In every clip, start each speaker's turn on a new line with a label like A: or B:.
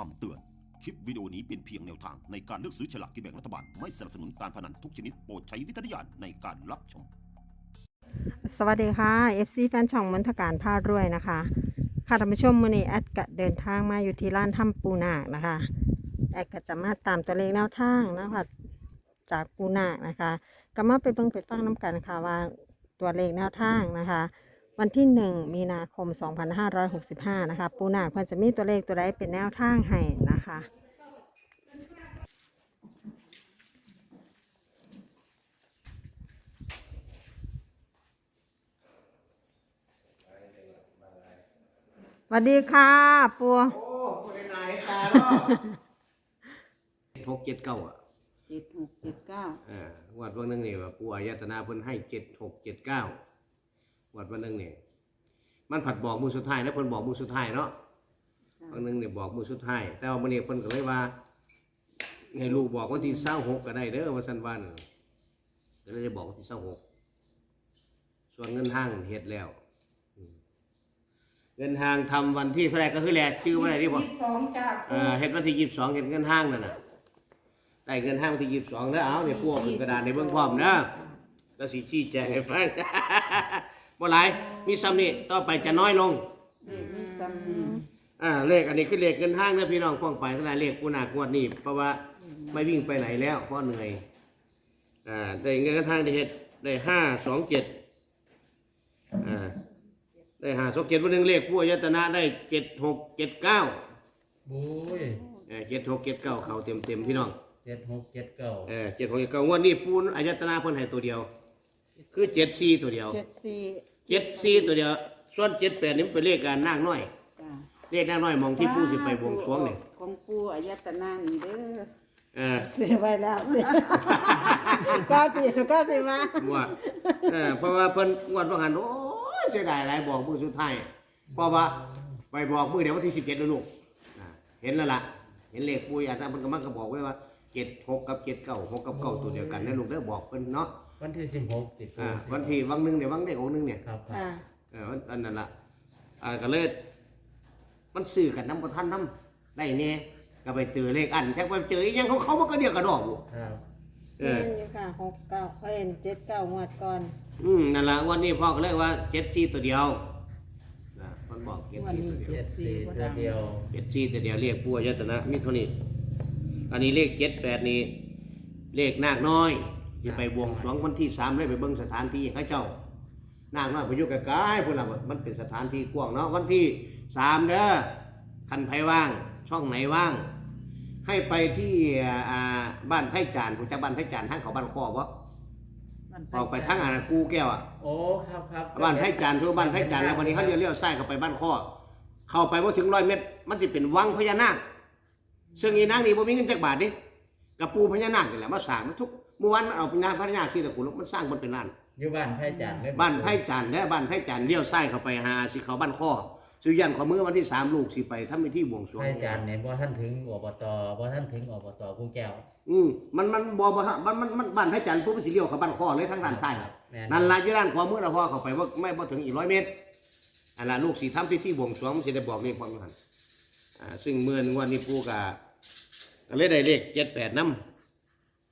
A: คำเตือน คลิปวิดีโอนี้เป็นเพียงแนวทางในการเลือกซื้อฉลากกินแบ่งรัฐบาล ไม่สนับสนุนการพนันทุกชนิดโปรดใช้วิจารณญาณในการรับชม
B: สวัสดีค่ะ FC แฟนช่องมนทการพาดรวยนะคะ ค่ะท่านผู้ชมมือนี้แอดก็เดินทางมาอยู่ที่ร้านถ้ำปูนาคนะคะ แอดก็จะมาตามตัวเลขแนวทางนะคะจากปูนาคนะคะ ก็มาไปเบิ่งไปฟังน้ำกันค่ะว่าตัวเลขแนวทางนะคะ วันที่ 1 มีนาคม 2565 นะคะ ปูนาคเพิ่นจะมีตัวเลขตัวใดเป็นแนวทางให้นะคะสวัสดีค่ะปู
C: โอ้ผู้ใดนายตาเนาะหกเจ็ดเก้าอะ
D: เจ็ดหกเจ็ดเก้า
C: เออวัดวันหนึงนี่ว่าปู่อายตนาเพิ่นให้เจ็ดหกเจ็ดเก้า วัดวันหนึงนี่มันผัดบอกมือสุดท้ายนะเพิ่นบอกมือสุดท้ายเนาะวันหนึงเนี่ยบอกมือสุดท้ายแต่ว่ามื้อนี้เพิ่นก็เลยว่าให้ลูกบอกวันที่26ก็ได้เด้อว่าซั่นว่าน่ะก็เลยได้บอกวันที่26ส่วนเงินห้างเฮ็ดแล้วอืมเงินห้างทำวันที่เท่าไหร่ก็คือแหละชื่อว่าอะไรที่บ่
D: สองจาก
C: เออเฮ็ดวันที่ยี่สิบสองเห็นเงินห้างนั่นน่ะได้เงินห้างวันที่ยี่สิบสองแล้วเอาเนี่ยพวกเป็นกระดาษในเบื้องพร้อมนะแล้วสีชี้แจงให้ฟัง บ่หลายมีซ้ำนี่ต่อไปจะน้อยลง
D: เลขมีซ้ำนี่
C: อ่าเลขอันนี้คือเลขเงินห้างเด้อพี่น้องฟ้องไปเท่าไหร่เลขกูหนักงวดนี้เพราะว่าไม่วิ่งไปไหนแล้วเพราะเหนื่อยอ่าได้เงินห้างได้เฮ็ดได้ห้าสองเจ็ดอ่าได้ห้าสองเจ็ดวันหนึ่งเลขผู้อายตนะได้เจ็ดหกเจ็ดเก้า
E: บุ้ย
C: เจ็ดหกเจ็ดเก้าเขาเต็มเต็มๆพี่น้อง
E: เจ็ดหกเจ็ดเก้า
C: เออเจ็ดหกเจ็ดเก้างวดนี้ปูนอายตนาเพิ่นให้ตัวเดียว คือเจ็ดสี่ตัวเดียว
B: เจ็ดสี่
C: เจ็ดสี่ตัวเดียว ส่วนเจ็ดแปดนี่มันเป็นเลขการนางน้อย
D: จ้า
C: เลขนางน้อยมองที่ปูสิไปบวงสรวงนี่
D: ของปูอายตนานี่เด้อ
C: เออ
B: เสียไปแล้วก็สิก็สิมา
C: ว่าเออเพราะว่าเพิ่นงวดว่าหันโอ้ยเสียดายหลายบอกมือสุดท้ายเพราะว่าไปบอกมือเดี๋ยววันที่สิบเจ็ดแล้วลูกอ่าเห็นแล้วล่ะ เห็นเลขปูอาจารย์เพิ่นก็มักก็บอกไว้ว่าเจ็ดหกกับเจ็ดเก้าหกกับเก้าตัวเดียวกันนะลูกได้อบอกเพิ่นเนาะ
E: วันที่สิบหกติด
C: อ่าวันที่วังหนึงเนี่ยวังเด็กองค์หนึงเนี่ย
E: ครับครั
B: อ่า
E: บ
C: เอออันนั้นละอ่าก็เลยมันซื้อกันน้ำกับท่านน้ำได้เนี่ยก็ไปเจอเลขอันแค่ไปเจออีกอยังเขาเขามันก็เดียวกันดอกอยู่
E: ครับ
C: เอ
B: เล่
C: อ น
B: อยู่ค่ะหกเก้าเอ้ยเจ็ดเก้างวดก่อน
C: อืมนั่นละวันนี้พ่อก็เลยว่าเจ็ดซีตัวเดียวนะมันบอกเจ็ดซีตัวเดียว
E: เจ็ดสี่ตัวเดียว
C: เจ็ดซีตัวเดียวเรียกปู่อายตนะมีเท่านี้อันนี้เลขเจ็ดแปดนี่เลขนาคน้อย จะไปบวงสรวงวันที่สามเลยไปเบิ่งสถานที่ให้เจ้านาคน้อยไปอยู่ใกล้ๆพุ่นละมันเป็นสถานที่กว้างเนาะวันที่สามเด้อคันไผว่าง ช่องไหนว่าง ให้ไปที่อ่าบ้านไผ่จานผมจะบ้านไผ่จานทางเขาบ้านคอวะออกไปทางอ่ากูแก้วอะ
E: โอ้ครับครับ
C: บ้านไผ่จานคือบ้านไผ่จานแล้ววันนี้เขาเลี้ยวเลี้ยวซ้ายเข้าไปบ้านคอเข้าไปว่าถึงร้อยเมตร มันจะเป็นวังพญานาคซึ่งอีนางนี่บ่มีเงินจักบาทดิกับปูพญานาคนี่แหละมาสร้างมันทุก เมื่อวานมันเอาพญาพญานาคที่ตะกุลมันสร้างมันเป็นล้าน
E: อยู่บ้านไผ่จันทร์เลย
C: บ้านไผ่จันทร์และบ้านไผ่จันทร์เลี้ยวซ้ายเข้าไปหาสิเขาบ้านข้อซื้อยันขอมือวันที่สามลูกสิไปทำพิธีบวงสรวง
E: ไผ่จันทร์เนี่ยบ่ท่านถึงอบตบ่ท่านถึงอบตผู้แก้ว
C: อืมมันมันบ่บ่ฮะมันมันมันบ้านไผ่จันทร์ปุ๊บมันสิเลี้ยวเข้าบ้านข้อเลยทางด้านซ้าย
E: แม่น
C: นั่นล่ะอยู่ด้านขวามือนะพ่อเข้าไปว่าไม่บ่ถึงอีกร้อยเมตรอันละลูกสิทำพิธีบวงสรวงมันสิได้บอกนี่พร้อมกันอ่าซึ่งเมื่อนวันนี้ปู่ก็ก็เลยได้เลข78นำ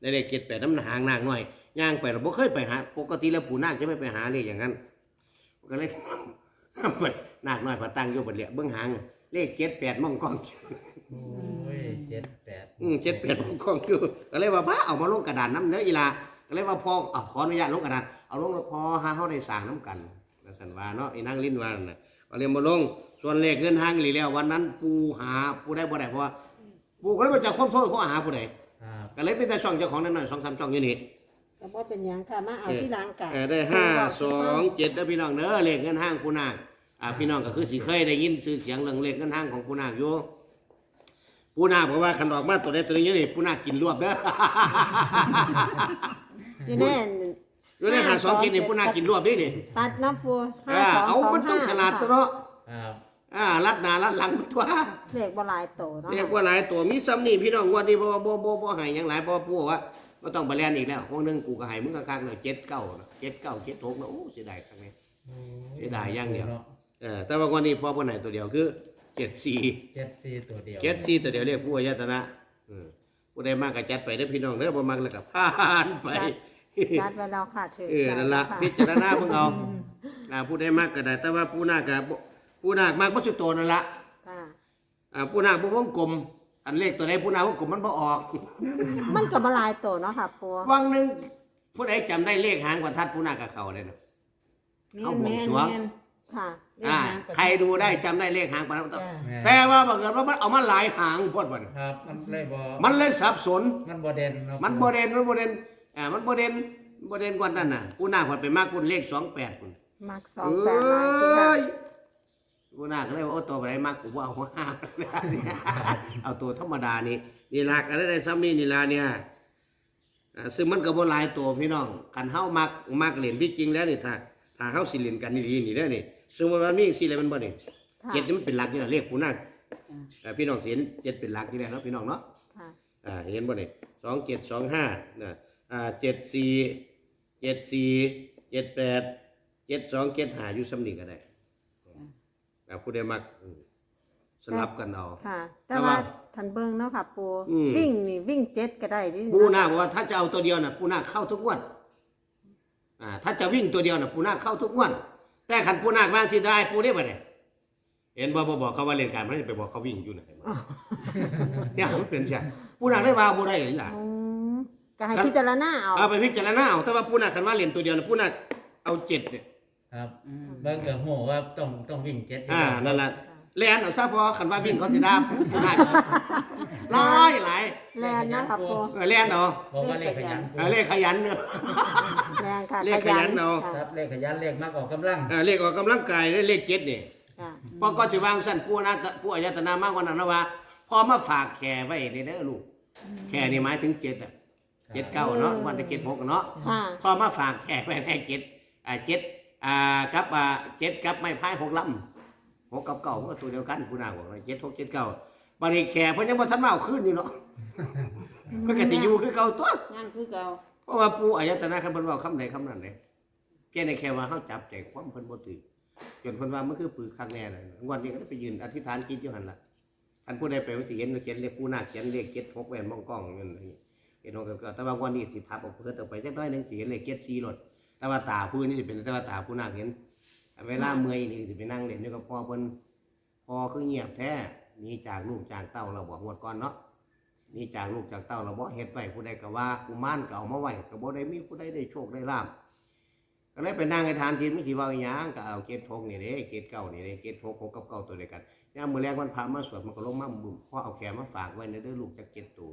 C: ได้เลข78นำหางนางน้อยย่างไปเราบ่เคยไปหา ปกติแล้วปู่นาคจะไม่ไปหาเลขอย่างนั้นก็เลยไปนาคน้อยพระตั้งอยู่บนเหลียเบื้องหางเลขเจ็ดแปดมองกล้อง
E: โอ้ยเจ็ดแปด
C: อืมเจ็ดแปดมองกล้องอยู่ก็เลยว่าบ้าเอามาลงกระดานน้ำเนื้ออีลาก็เลยว่าพอเอาขออนุญาตลงกระดานเอาลงแล้วพอหาเขาได้สั่งน้ำกันแล้วสันว่าเนาะอีนางลิ้นวานั่นน่ะก็เลยมาลงส่วนเลขเงินห้างอีหลีแล้ววันนั้น ปูหาปูได้บ่ได้เพราะว่าปูก็เลยมาจากความโทษเขาหาผู้ใด
E: ครับ
C: ก็เลยเป็นแต่ช่องเจ้าของนั่นหน่อยสองสามช่องอยู่นี่
B: ก็บ่เป็นหยังค่ะมาเอาที่หล้างกัน
C: เออได้ห้าสองเจ็ดเด้อพี่น้องเด้อเลขเงินห้างปูนาคอ่าพี่น้องก็คือสิเคยได้ยินชื่อเสียงเรื่องเลขเงินห้างของปูนาคอยู่ปูนาคบอกว่าขันดอกมาตัวใดตัวหนึงนี่ปูนาคกินรวบเด้อ
B: อยู่แน่น
C: อยู่ในหาสองกินนี่ปูนาคกินรวบนี่นี่
B: ตัดน้ำปู
C: เอ
B: ห้า
C: อ
B: สอง
C: เอา
B: สอง
C: มันต้
B: ห้า
C: องฉลาดตัวเนาะ
E: ครับ
C: อ่ารัดหน้ารัดหลังมันตัว
B: เลขบ่หลายโตเนาะ
C: เรียกว่าหลายตัวมีซ้ำนี่พี่น้องงวันนี้บ่บ่บ่บ่ให้หยังหลายเพราะว่าปูบอกว่าบ่ต้องไปแล่นอีกแล้วพวกนึงกูก็ให้มึงกลางๆเลยเจ็ดเก้าเจ็ดเก้าเจ็ดหกนะโอ้เสียดายครั้งนี้
E: โอ้
C: เสียดายอย่างเดียว
E: นาะ
C: เออแต่ว่าวันนี้พอเพิ่นให้ตัวเดียวคือเจ็ดสี่
E: เจ็ดสี่ตัวเดียว
C: เจ็ดสี่ตัวเดียวเรียกผู้อายตนะอืมผู้ใดมากก็จัดไปเด้อพี่น้องเด้อบ่มักแล้วก็ผ่านไป
B: จัดไว้แล้วค่ะถือ
C: เออ
B: จัด
C: นั่นละ
B: ค่ะ
C: พิจารณาเพิ่งเอา อ่าผู้ใดมากก็ได้ แต่ว่าผู้นาคก็บ่ ผู้นาคมากบ่สุดโตนั่นละ
B: ค่ะ
C: อ่าผู้นาคบ่วงกลม อันเลขตัวใดผู้นาควงกลมมันบ่ออก
B: มันก็บ่หลายตัวเนาะค่ะปู
C: วังหนึงผู้ใดจำได้เลขหางประทัดผู้นาคกับเขาเลยเนาะ เอาบวงสรวง
B: ค่ะ
C: อ่าใครดูได้จำได้เลขหางประทัด
D: จ้ะ
E: แม่
C: แต่ว่าบังเอิญว่ามันเอามาหลายหางพวดมัน
E: ครับ มันเลยบ่
C: มันเลยสับสน
E: มันบ่เด่นเนาะ
C: มันบ่เด่นมันบ่เด่นอ่ามันบ่เด่นบ่เด่นกว่านั้นน่ะผู้นาคมันไปมากคุณเลข28คุณ
B: มักสองแปดหลายคือค่ะ
C: เอ้ยผู้นาคก็เลยว่าโอ้ตัวไหนมากกูบ่เอาหัวห้าเอาตัวธรรมดานี่นี่ล่ะก็ได้ซ้ำนี่นี่ล่ะเนี่ยอ่าซึ่งมันก็บ่หลายตัวพี่น้องกันเฮามักมักเล่นที่จริงแล้วนี่ถ้าถ้าเฮาสิเล่นกันดีๆนี่เด้อนี่ซึ่งว่ามันมีสิอะไรมันบ่นี่
B: ค่ะ
C: เจ็ดนี่มันเป็นหลักอยู่แล้วเลขผู้นาคเอ่อพี่น้องสิเห็นเจ็ดเป็นหลักอยู่แล้วเนาะพี่น้องเนาะ
B: ค่ะ
C: อ่าเห็นบ่นี่สองเจ็ดสองห้านะอ่าเจ็ดสี่เจ็ดสี่เจ็ดแปดเจ็ดสองเจ็ดห้าอยู่สำนีก็ได้ อ่าผู้ใดมักอืมสลับกันเอา
B: ค่ะ
C: แต่
B: แต่
C: ว่า
B: ว่าทันเบิ่งเนาะค่ะ ปู
C: อืม
B: วิ่งนี่วิ่งเจ็ดก็ได้ดิ
C: ปูนาบอกว่าถ้าจะเอาตัวเดียวน่ะปูนาเข้าทุกงวันอ่าถ้าจะวิ่งตัวเดียวน่ะปูนาเข้าทุกงวันแต่ขันปูนาว่างสิได้ปูได้บ่เนี่ยเห็นบ่บ่บอกเขาว่าเล่นการมันจะไปบอกเขาวิ่งอยู่น่ะเห็นบ่เนี่ยมันเป็นใช่ปูนาได้ว่าบ่ได้หรือล่ะ
B: อืมก็ให้พิจารณาเอา
C: เอาไปพิจารณาเอาแต่ว่าปูนาคันว่าเล่นตัวเดียวน่ะปูนาเอาเจ็ดเนี่ย
E: ครับ
D: อืม
E: เบิ่งก็ฮู้ว่าต้องต้องวิ่งเจ็ดอยู่
C: อ่า
E: แล้ว
C: นั่นแหละแลนเอาซะพอคันว่าวิ่งเขาสิดาปูนาหลายหลาย
B: แลนเนาะค่ะปู
C: เออแลนเอา
E: บอกว่าเลขขยัน
C: เออเลขขยันเนอะ
B: แรงค่ะ
C: เลขขยันเอา
B: ค่ะ
E: ครับเลขขยันเลขมากออกกำลัง
C: เออเลขออกกำลังกายเลขเจ็ดนี่
B: ค่ะ
C: พอก็สิวางสั้นผู้นะผู้อายตนามากกว่านั้นนะว่าพอมาฝากแขไว้นี่เด้อลูกแขนี่หมายถึงเจ็ดอะเจ็ดเก้าเนาะวันที่เจ็ดหกเนาะ
B: ค่ะ
C: พอมาฝากแขไว้ในเจ็ดอ่าเจ็ด อ่ากับอ่าเจ็ดกับไม้พายหกลำหกกับเก้ามันก็ตัวเดียวกันผู้นาบอกว่าเจ็ดหกเจ็ดเก้าบัดนี้แขเพิ่นยังบ่ทันมาเอาขึ้นอยู่เนาะเพิ่นก็สิอยู่คือเก่าตัว
D: งานคือเก่า
C: เพราะว่าปู่อายตนะคันเพิ่นเว้าคำใดคำนั้นเด้แค่ในแค่ว่าเฮาจับใจความเพิ่นบ่ถือจนเพิ่นว่ามันคือปือคักแน่เลยงวันนี้ก็ได้ไปยืนอธิษฐานจิตอยู่หั่นล่ะอันผู้ใดไปว่าสิเห็นเขียนเลขปู่นาคเขียนเลข76แว่นมองกล้องนั่นนี่เห็นว่าก็แต่ว่าวันนี้สิทับออกเพิ่นออกไปจักหน้อยหนึงสิเห็นเลข74รถ แต่ว่าตาผู้นี่สิเป็นแต่ว่าตาผู้นาคเห็นเวลาเมื่อยนี่สิไปนั่งเล่นอยู่กับพ่อเพิ่นพ่อคือเงียบแท้หนีจากลูกจากเต้าเราบอกงวดก่อนเนาะนี่จากลูกจากเต้าเราบ่เฮ็ดไว้ผู้ใดก็ว่ากุมารก็เอามาไว้ก็บ่ได้มีผู้ใดได้โชคได้ลาภก็เลยไปนั่งให้ทานกินไม่สิเว้าอีหยังก็เอาเกตทกนี่เด้เกตเก้านี่เด้เกตทกหกกับเก้าตัวเดียวกันยามมื้อแรกมันพามาสวดมันก็ลงมาบุ่มพ่อเอาแขนมาฝากไว้ในเด้อลูกจักเกตตัว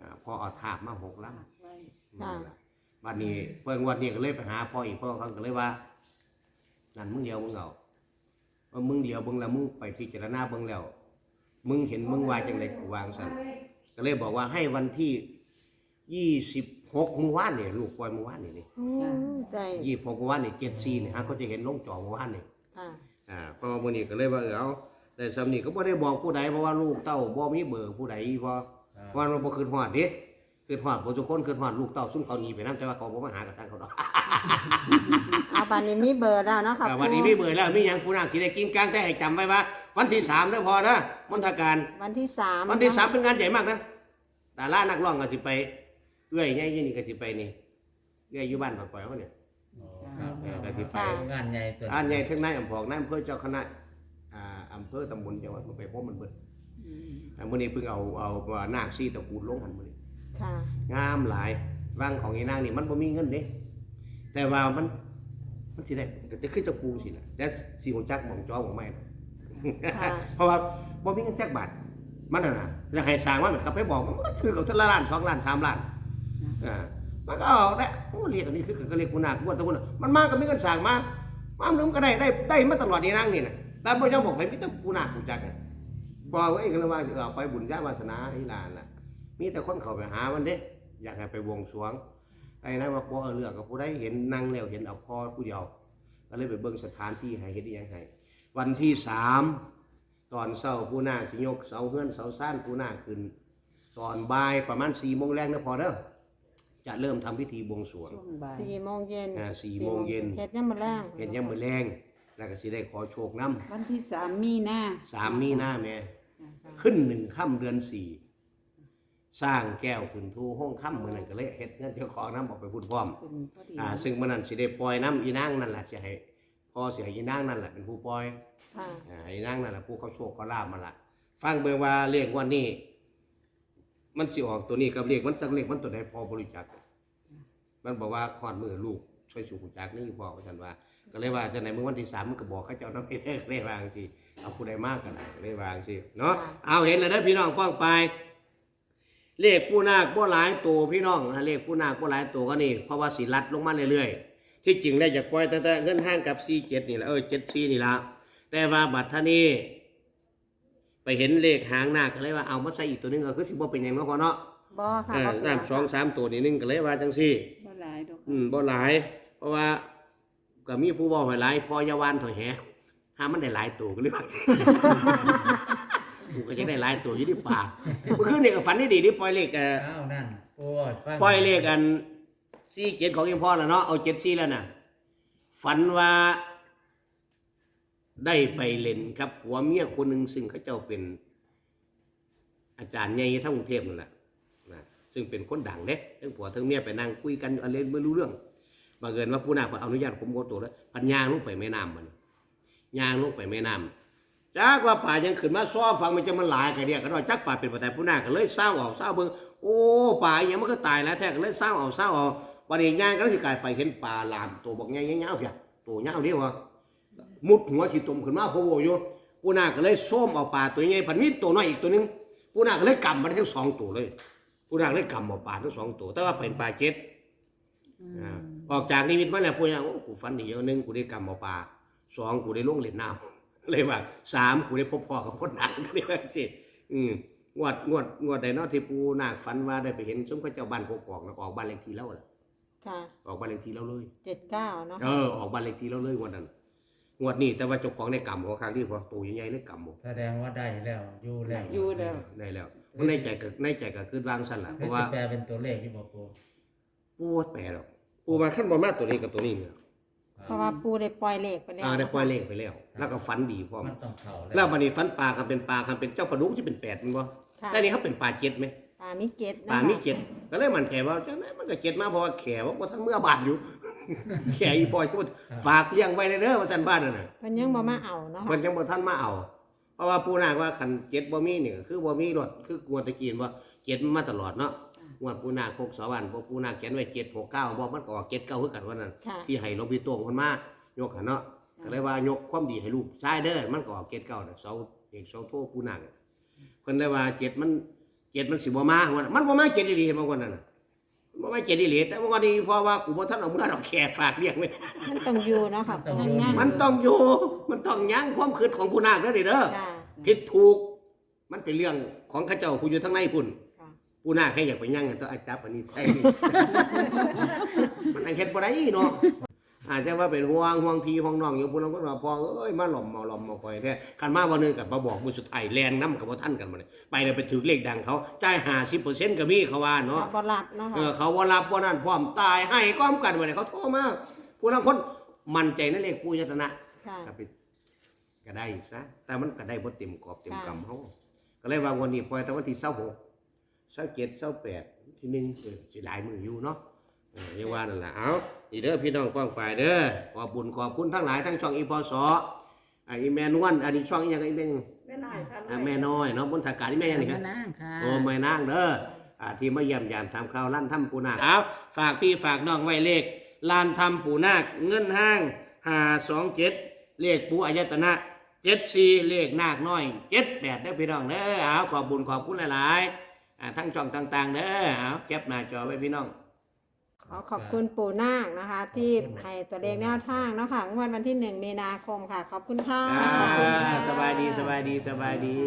C: อ่าพ่อเอาทาบมาหกลำ
D: ไว้
B: ค่ะ
C: วันนี้เพิ่งวันนี้ก็เลยไปหาพ่ออีกพ่อเขาก็เลยว่านั่นมึงเดียวมึงเอาว่ามึงเดียวเบิ่งแล้วมึงไปพิจารณาเบิ่งแล้ว มึงเห็นมึงว่าจังไดกูวางซั่นก็เลยบอกว่าให้วันที่ยี่สิบหกมื้อวานนี่ลูกปล่อยมื้อวานนี่นี่
B: อืมได้
C: ยี่สิบหกมื้อวานนี่เจ็ดสี่นี่ฮะก็จะเห็นลงจอมื้อวานนี่
B: ค่ะ
C: อ่าพอมื้อนี้ก็เลยว่าเออเอาแต่สำนี้ก็บ่ได้บอกผู้ใดเพราะว่าลูกเต้าบ่มีเบอร์ผู้ใดเพราะ
E: ครับ
C: ว่ามันบ่คืนฮอดเด้ คืนฮอดบ่ทุกคนคืนฮอดลูกเต้าซุ่มเขาหนีไปนํแต่ว่าเขาบ่มาหากับทางเขาดอก
B: เอาบันนี้มีเบอร์แล้วเนาะค่ะ
C: แต่
B: ปู
C: วันนี้มีเบื่อแล้วมีหยังผู้นาคสิได้กินกลางแต่ให้จำไว้ว่า วันที่สามเด้อพอนะมณฑการ
B: วันที่สาม
C: วันที่สามเป็นงานใหญ่มากนะดารานักร้องก็สิไปเอื้อยไงยี่นี่ก็สิไปนี่เอื้อยอยู่บ้านปล่อยเขาเนี่ย
E: อ๋อครับ
C: เออก็สิไป
E: งานใหญ่ตัว
C: อ่านใหญ่ทั้งนายอำเภอนายอำเภอเจ้าคณะอ่าอำเภอตำบลจังหวัดมันไปพบมันเบิด
D: อืม
C: อ่ามื้อนี้เพิ่งเอาเอาว่านาคซี่ตระกูลลงหันมื้อนี้
B: ค่ะ
C: งามหลายร่างของอีนางนี่มันบ่มีเงินเด้แต่ว่ามัน มันสิได้ก็จะขึ้นตะปูสินะแต่สิฮู้จักหม่องจอหม่องไม้
B: ค่ะ
C: เพราะว่าบ่มีเงินจักบาทมันน่ะนะอยากให้สร้างมันก็ไปบอกมันก็ถือกับทละล้านสองล้านสามล้านอ่ามันก็เอาได้โอ้เรียกอันนี้คือก็เรียกกูนากูว่าแตะกูน่ะมันมาก็มีเงินสร้างมามามันก็ได้ได้ได้มาตลอดนี่นางนี่น่ะแต่บ่ยอมบอกไปมีแต่กูนากูจักอะบอกว่าเอ้ยก็เลยว่าเอาไปบุญญาวาสนาอีหลานน่ะ มีแต่คนเข้าไปหามันเด้ อยากให้ไปบวงสรวง ไอ้นั่นว่าบ่เออเลือกกับผู้ใดเห็นนั่งแล้วเห็นเอาพอผู้เดียวก็เลยไปเบิ่งสถานที่ให้เฮ็ดอีหยังให้วันที่สามตอนเช้าผู้นาคสิยกเสาเฮือนเสาซ่านผู้นาคขึ้น ตอนบ่ายประมาณ4โมงแรงนะพอเด้อจะเริ่มทำพิธีบวงสรวง
D: ช่วงบ่าย
B: สี่โมงเย็น
C: อ่าสี่โมงเย็น
B: เฮ็ดยังมาแรง
C: เห็นยังมือแรงแล้วก็สิได้ขอโชคน้
D: วันที่สามมีนาำ
C: สามมีหน้าแม่ขึ้นหนึ่งค่ำเดือนสี่ สร้างแก้วขึ้นทูห้องค่ำมือนั่นก็เลยเฮ็ดเงินเจ้าของน้ำออกไปพูดพร้อม
D: เป็นพอดี
C: อ่าซึ่งมันนั่นสิได้ปล่อยน้ำอีนางนั่นแหละสิให้พ่อสิให้อีนางนั่นแหละเป็นผู้ปล่อย
B: ค่ะ
C: อ่าอีนางนั่นแหละผู้เขาโชคเขาลาบมันละฟังเบิ่งว่าเลขวันนี้ มันสิออกตัวนี้กับเลขมันจักเลขมันตัวใดพอบริจาคมันบอกว่าขอดมือลูกช่วยสู่จักนี่บอกว่าฉันว่า ก็เลยว่าจะไหนมึงวันที่สามมึงก็บอกเขาเจ้าน้ำเอกเลยวาจังสิเอาผู้ใดมากกันได้เลยวาจังสิเนาะเอาเห็นแล้วนะพี่น้องป้องไป เลขผู้นาคบ่หลายตัวพี่น้องนะเลขผู้นาคบ่หลายตัวก็นี่เพราะว่าสิรัดลงมาเรื่อยๆ ที่จริงแล้วอยากปล่อยแต่แต่เงินห้างกับซีเจ็ดนี่แหละเออเจ็ดซีนี่ละแต่ว่าบัตรท่านี้ไปเห็นเลขหางนาคก็เลยว่าเอามาใส่อีกตัวหนึงก็คือสิบ่เป็นหยังเนาะพอเนาะ
B: บ่ค่ะ
C: เออ
B: บ่เป็นห
C: น้ำสองสามตัวนี่นึงก็เลยว่าจังซี่
D: บ่หลายดอก
C: อืมบ่หลาย เพราะว่าก็มีผู้บอกให้หลายพอยาวานถอยแหหามันได้หลายตัวก็เลยว่าสิ กูก็จะได้หลายตัวอยู่ที่ป่าเมื่อคืนนี่ก็ฝันได้ดีที่ปล่อยเลขเอ่อ
E: อ้าวนั่นโอ้ยฟัง
C: ปล่อยเลขกันซี่เจ็ดของยังพ่อแล้วเนาะเอาเจ็ดซี่แล้วน่ะฝันว่า ได้ไปเล่นครับผัวเมียคนหนึ่งซึ่งเขาเจ้าเป็น อาจารย์ใหญ่ทั้งกรุงเทพนั่นแหละนะซึ่งเป็นคนดังเด้ทั้งผัวทั้งเมียไปนั่งคุยกันอะไรไม่รู้เรื่องบังเอิญว่าผู้นาคอนุญาตผมโกตัวแล้วพันยางลงไปแม่น้ำมันยางลงไปแม่น้ำ จักว่าป่ายังขึ้นมาซ้อฟังมันจะมันหลายกันเนี่ยก็ว่าจักป่าเป็นปัจจัยผู้นาคก็เลยเศร้าออกเศร้าเบิ่งโอ้ป่าอหยังมันก็ตายแล้วแท้ก็เลยเศร้าออกเศร้าออกวันนี้ย่างก็คือกลายไปเห็นป่าลามตัวบอกไงเงี้ยๆเพียตัวเงี้ยเดียวว่ามุดหัวขีดตุ่มขึ้นมาพะโวอยู่ปูนาก็เลยส้มเอาปลาตัวใหญ่พันมีตัวน้อยอีกตัวหนึงปูนาก็เลยกำมันทั้งสองตัวเลยปูนาก็เลยกำเอาปลาทั้งสองตัวแต่ว่าเป็นปลาเจ็ดอ่าออกจากนิมิตมาแล้วปูนาโอ้กูฟันดีเยอะหนึงกูได้กำเอาปลาสองกูได้ลงเล่นน้ำ เลยว่าสามกูได้พบพ่อกับคนหนักก็เลยว่าสิอืมงวดงวดงวดใดเนาะที่ปูนาคฝันว่าได้ไปเห็นสมเขาเจ้าบ้านกกอกแล้วก็ออกบ้านเลขที่แล้วล่ะ
B: ค่ะ
C: ออกบ้านเลขที่แล้วเลย
B: เจ็ดเก้าเนาะ
C: เออออกบ้านเลขที่แล้วเลยงวดนั้นงวดนี้แต่ว่าเจ้าของในกรรมของครั้งที่พอตัวใหญ่ๆเลยกรรมบ่
E: แสดงว่าได้แล้วอยู่แล้ว
D: อยู่แล้ว
C: ได้แล้วมันในใจก็ในใจก็คือวางสั่นล่ะเพ
E: ไม่
C: ราะ
E: สิ
C: ว่า
E: แปลเป็นตัวเลขที่บอกปู
C: ปูว่าแปลหรอกปูมาขั้นบ่มาตัวนี้กับตัวนี้เนี่ย
B: เพราะว่าปูได้ปล่อยเลขไปแล้ว
C: อ่าได้ปล่อยเลขไปแล้ว แล้วก็ฝันดีพร้อม
E: มันต้องเข้าแล้ว
C: แล้วบัดนี้ฝันปลาคันเป็นปลาคันเป็นเจ้าปลาดุกที่เป็นแปดมันบ่
B: ค่ะ
C: แต่นี่เขาเป็นปลาเจ็ดไหม
B: ปลามิเกต
C: ปลามีเจ็ดก็เลยมันใจว่าจังได๋มันก็เจ็ดมาเพราะว่าแขว่าบ่ทันเมื่อบาดอยู่ แขอีปอยก็ฝากเลี้ยงไว้ในเด้อว่าซั่นบ้านนั่นน่ะ
B: เพิ่นยังบ่มาเอาเนาะ
C: เพิ่
B: ค่ะ
C: นจังบ่ทันมาเอา เพราะว่าปูนาคว่าคันเจ็ดบ่มีนี่ก็คือบ่มีรถคือกวนตะกี้ว่าเจ็ดมันมาตลอดเนาะ งวดปูนาคโคกสวรรค์พวกปูนาคเขียนไว้769บ่มันก็ออก79คือกันว่านั้น
B: ค่ะ
C: ที่ให้หลวงพี่โต้งเพิ่นมายกหันเนาะก็เลยว่ายกความดีให้ลูกชายเด้อมันก็ออก79น่ะเสาเอกเสาโทปูนาคน่ะเพิ่นเลยว่าเจ็ดมันเจ็ดมันสิบ่มาว่ามันบ่มาเจ็ดอีหลีเห็นบ่ว่านั้นน่ะบ่มาเจ็ดอีหลีแต่ว่าวันนี้เพราะว่ากูบ่ทันเอาเมื่อดอกแค่ฝากเลี้ยงไว้
B: มันต้องอยู่เนาะค่ะ
E: ต้อง
B: ปู
E: อยู่
C: มันต้องอยู่ มันต้องยั้งความคิดของผู้นาคเด้อเด้อ
B: ค่ะ
C: ผิดถูก มันเป็นเรื่องของข้าเจ้าผู้อยู่ทั้งในพุ่น
B: ค่ะ
C: ผู้นาคแค่อยากไปยั้งกันต้องอาจับอันนี้ใส่นี่มันอันเฮ็ดบ่ได้เนาะอาจจะว่าเป็นห่วงห่วงพี่ห่วงน้องอยู่พุ่นเราก็ว่าพอเอ้ยมาหล่อมมาหล่อมมาคอยแท้คันมาวันหนึงกับมาบอกมื้อสุดท้ายแลนนํกับบ่ทันกันบ่ได้ไปแล้วไปถือเลขดังเขาจ่าย50%ก็มีเขาว่าเนาะ
B: บ่รับเนาะ
C: เอ
B: ค่ะ
C: อเขาว่ารับว่านั่นพร้อมตายให้ก้อมกันมาเนี่ยเขาโทรมาผู้ลางคนมั่นใจในเลขผู้ยตนะ
B: ค่ะ
C: ก็ไปก็ได้ซะแต่มันก็ได้บ่เต็มกรอบเต็ม
B: ค่ะ
C: กำเขาก็เลยว่าวันนี้ปล่อยแต่วันที่26 27 28ที่หนึ่งเออสิหลายมืออยู่เนาะเอออย่าว่านั่นล่ะเอานี่เด้อพี่น้องกว้างฝ่ายเด้อขอบบุญขอบคุณทั้งหลายทั้งช่องอีพอสอ่าอีแม่นวลอันนี้ช่องอีหยังอีแม่ง
D: แม่น้อยค่ะ
C: อ่าแม่น้อยเนาะบนถากาที่แม่ยังนี่ครับ
D: นางค่ะ
C: โอ้ไม่นางเด้ออ่าที่มาเยี่ยมยามทำข่าวลั่นทำปูนาคเอาฝากพี่ฝากน้องไว้เลขลานทำปูนาคเงินห้างหาสองเจ็ดเลขปูอายตนะเจ็ดสี่เลขนาคน้อยเจ็ดแปดได้อพี่น้องเด้อเอาขอบบุญขอบคุณหลายๆ อ่าทั้งช่องต่างๆเด้อเอาแคปหน้าจอไว้พี่น้อง
B: ขอขอบคุณปู่นาคนะคะ ที่ให้ตัวเลขแนวทางเนาะค่ะงวดวันที่หนึ่งมีนาคมค่ะ ขอบคุณค่ะ
C: อ่าสบายดีสบายดีสบายดี